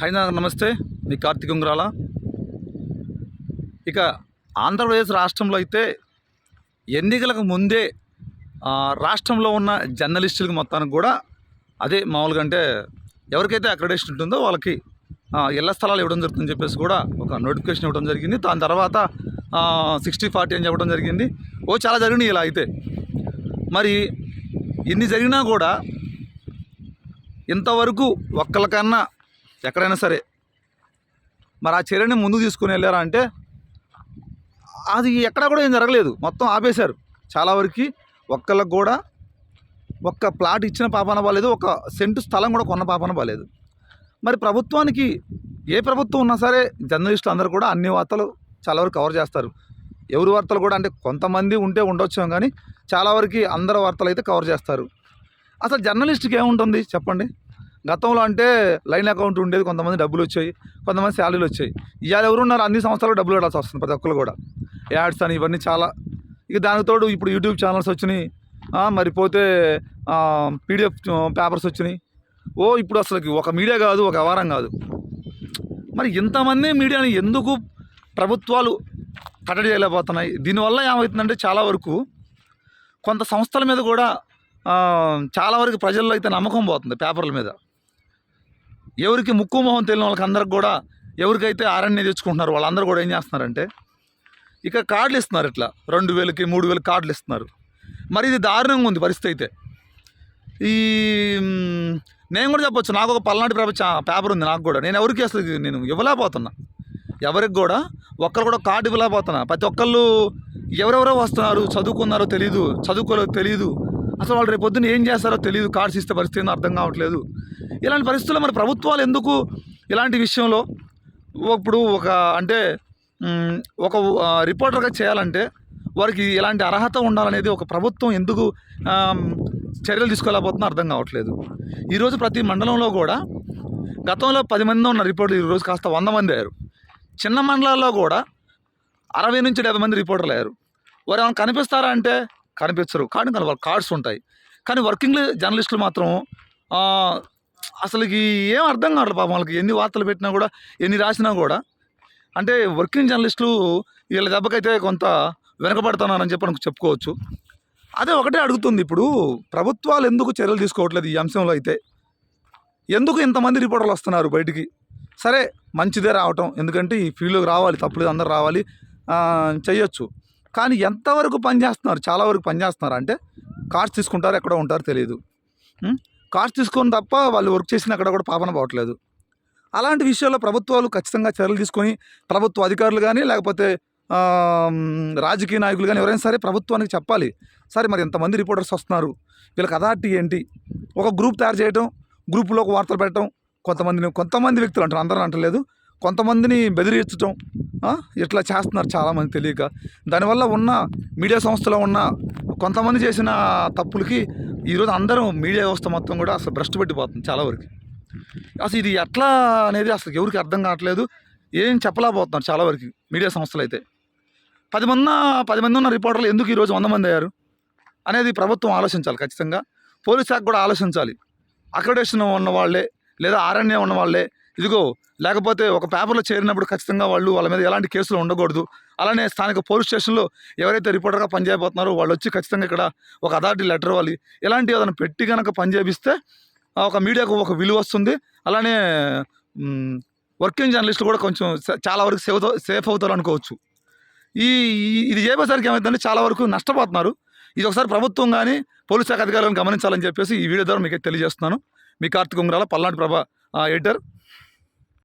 High నమస్తే. మీ కార్తీక్ ఉంగరాల. ఇక ఆంధ్రప్రదేశ్ రాష్ట్రంలో అయితే ఎన్నికలకు ముందే రాష్ట్రంలో ఉన్న జర్నలిస్టులకు మొత్తానికి కూడా అదే మామూలుగా అంటే ఎవరికైతే అక్రెడేషన్ ఉంటుందో వాళ్ళకి ఇళ్ళ స్థలాలు ఇవ్వడం జరుగుతుందని చెప్పేసి కూడా ఒక నోటిఫికేషన్ ఇవ్వడం జరిగింది. దాని తర్వాత సిక్స్టీ ఫార్టీ అని చెప్పడం జరిగింది. ఓ చాలా జరిగినాయి ఇలా అయితే. మరి ఇన్ని జరిగినా కూడా ఇంతవరకు ఒక్కరికన్నా ఎక్కడైనా సరే. మరి ఆ చర్యని ముందుకు తీసుకుని వెళ్ళారా అంటే అది ఎక్కడా కూడా ఏం జరగలేదు. మొత్తం ఆపేశారు. చాలా వరకు ఒక్కళ్ళకు కూడా ఒక్క ప్లాట్ ఇచ్చిన పాపాన బాలేదు ఒక సెంటు స్థలం కూడా కొన్న పాపాన బాలేదు. మరి ప్రభుత్వానికి ఏ ప్రభుత్వం ఉన్నా సరే జర్నలిస్టులు అందరూ కూడా అన్ని వార్తలు చాలా వరకు కవర్ చేస్తారు. ఎవరి వార్తలు కూడా అంటే కొంతమంది ఉంటే ఉండొచ్చు కానీ చాలా వరకు అందరి వార్తలు అయితే కవర్ చేస్తారు. అసలు జర్నలిస్ట్కి ఏముంటుంది? చెప్పండి. గతంలో అంటే లైన్ అకౌంట్ ఉండేది కొంతమంది డబ్బులు వచ్చాయి కొంతమంది శాలరీలు వచ్చాయి. ఇవాళ ఎవరున్నారు? అన్ని సంవత్సరాలు డబ్బులు కట్టాల్సి వస్తుంది ప్రతి ఒక్కరు కూడా. యాడ్స్ అని ఇవన్నీ చాలా. ఇక దానికి తోడు ఇప్పుడు యూట్యూబ్ ఛానల్స్ వచ్చినాయి. మరిపోతే మరి పోతే పీడిఎఫ్ పేపర్స్ వచ్చినాయి. ఓ ఇప్పుడు అసలుకి ఒక మీడియా కాదు ఒక వ్యవహారం కాదు. మరి ఇంతమంది మీడియాని ఎందుకు ప్రభుత్వాలు కట్టడి చేయలేకపోతున్నాయి? దీనివల్ల ఏమవుతుందంటే చాలా వరకు కొంత సంస్థల మీద కూడా చాలా వరకు ప్రజల్లో అయితే నమ్మకం పోతుంది పేపర్ల మీద. ఎవరికి ముక్కు మొహం తెలియని వాళ్ళకి అందరికి కూడా ఎవరికైతే ఆరణ్య తెచ్చుకుంటున్నారు వాళ్ళందరూ కూడా ఏం చేస్తున్నారంటే ఇక కార్డులు ఇస్తున్నారు ఇట్లా. రెండు వేలకి మూడు వేలకి కార్డులు ఇస్తున్నారు. మరి ఇది దారుణంగా ఉంది పరిస్థితి అయితే. ఈ నేను కూడా చెప్పొచ్చు నాకు ఒక పల్నాటి ప్రపంచ పేపర్ ఉంది నాకు కూడా. నేను ఎవరికి అసలు నేను ఇవ్వలేకపోతున్నా. ఎవరికి కూడా ఒక్కరు కూడా కార్డు ఇవ్వలేకపోతున్నా. ప్రతి ఒక్కళ్ళు ఎవరెవరో వస్తున్నారు చదువుకున్నారో తెలియదు చదువుకోలేదో తెలియదు అసలు వాళ్ళు రేపు పొద్దున్న ఏం చేస్తారో తెలియదు కార్డ్స్ ఇస్తే పరిస్థితి అర్థం కావట్లేదు. ఇలాంటి పరిస్థితుల్లో మరి ప్రభుత్వాలు ఎందుకు ఇలాంటి విషయంలో ఇప్పుడు ఒక అంటే ఒక రిపోర్టర్గా చేయాలంటే వారికి ఎలాంటి అర్హత ఉండాలనేది ఒక ప్రభుత్వం ఎందుకు చర్యలు తీసుకోలేకపోతుందో అర్థం కావట్లేదు. ఈరోజు ప్రతి మండలంలో కూడా గతంలో పది మంది ఉన్న రిపోర్టర్లు ఈరోజు కాస్త వంద మంది అయ్యారు. చిన్న మండలాల్లో కూడా అరవై నుంచి డెబ్బై మంది రిపోర్టర్లు అయ్యారు. వారు ఏమైనా కనిపిస్తారా అంటే కనిపించరు. కానీ కానీ వాళ్ళ కార్డ్స్ ఉంటాయి. కానీ వర్కింగ్ జర్నలిస్టులు మాత్రం అసలు అసలుకి ఏం అర్థం కావట్లేదు పాపం వాళ్ళకి. ఎన్ని వార్తలు పెట్టినా కూడా ఎన్ని రాసినా కూడా. అంటే వర్కింగ్ జర్నలిస్టులు వీళ్ళ దెబ్బకైతే కొంత వెనకబడుతున్నారని చెప్పి చెప్పుకోవచ్చు. అదే ఒకటే అడుగుతుంది ఇప్పుడు ప్రభుత్వాలు ఎందుకు చర్యలు తీసుకోవట్లేదు ఈ అంశంలో అయితే? ఎందుకు ఇంతమంది రిపోర్టర్లు వస్తున్నారు బయటికి? సరే మంచిదే రావటం. ఎందుకంటే ఈ ఫీల్డ్లోకి రావాలి తప్పులేదు అందరు రావాలి చేయొచ్చు. కానీ ఎంతవరకు పనిచేస్తున్నారు చాలా వరకు పనిచేస్తున్నారు? అంటే కార్డ్స్ తీసుకుంటారు ఎక్కడ ఉంటారో తెలియదు. కాస్ట్ తీసుకొని తప్ప వాళ్ళు వర్క్ చేసిన అక్కడ కూడా పాపన పోవట్లేదు. అలాంటి విషయాల్లో ప్రభుత్వాలు ఖచ్చితంగా చర్యలు తీసుకొని ప్రభుత్వ అధికారులు కానీ లేకపోతే రాజకీయ నాయకులు కానీ ఎవరైనా సరే ప్రభుత్వానికి చెప్పాలి. సరే మరి ఎంతమంది రిపోర్టర్స్ వస్తున్నారు. వీళ్ళకి అథారిటీ ఏంటి? ఒక గ్రూప్ తయారు చేయడం గ్రూపులో ఒక వార్తలు పెట్టడం కొంతమందిని కొంతమంది వ్యక్తులు అంటారు అందరూ అంటలేదు. కొంతమందిని బెదిరించడం ఇట్లా చేస్తున్నారు చాలామంది తెలియక. దానివల్ల ఉన్న మీడియా సంస్థలో ఉన్న కొంతమంది చేసిన తప్పులకి ఈరోజు అందరం మీడియా వ్యవస్థ మొత్తం కూడా అసలు భ్రష్టు పెట్టిపోతుంది చాలా వరకు. అసలు ఇది ఎట్లా అనేది అసలు ఎవరికి అర్థం కావట్లేదు. ఏం చెప్పలేకపోతున్నారు చాలా వరకు మీడియా సంస్థలు అయితే పది మంది ఉన్న- పది మంది ఉన్న రిపోర్టర్లు ఎందుకు ఈరోజు వంద మంది అయ్యారు? అనేది ప్రభుత్వం ఆలోచించాలి ఖచ్చితంగా. పోలీస్ శాఖ కూడా ఆలోచించాలి. అక్రడేషన్ ఉన్న వాళ్ళే లేదా ఆరణ్యం ఉన్న వాళ్ళే ఇదిగో లేకపోతే ఒక పేపర్లో చేరినప్పుడు ఖచ్చితంగా వాళ్ళు వాళ్ళ మీద ఎలాంటి కేసులు ఉండకూడదు. అలానే స్థానిక పోలీస్ స్టేషన్లో ఎవరైతే రిపోర్టర్గా పనిచేయబోతున్నారో వాళ్ళు వచ్చి ఖచ్చితంగా ఇక్కడ ఒక అథారిటీ లెటర్ ఇవ్వాలి. ఇలాంటి ఏదైనా పెట్టి కనుక పనిచేపిస్తే ఒక మీడియాకు ఒక విలువ వస్తుంది. అలానే వర్కింగ్ జర్నలిస్టులు కూడా కొంచెం చాలా వరకు సేఫ్ సేఫ్ అవుతారు అనుకోవచ్చు. ఈ ఇది చేయబోసరికి ఏమైందంటే చాలా వరకు నష్టపోతున్నారు. ఇది ఒకసారి ప్రభుత్వం కానీ పోలీస్ శాఖ అధికారులను గమనించాలని చెప్పేసి ఈ వీడియో ద్వారా మీకు తెలియజేస్తున్నాను. మీ కార్తీక్ ఉంగరాల పల్నాడు ప్రభ ఎడిటర్.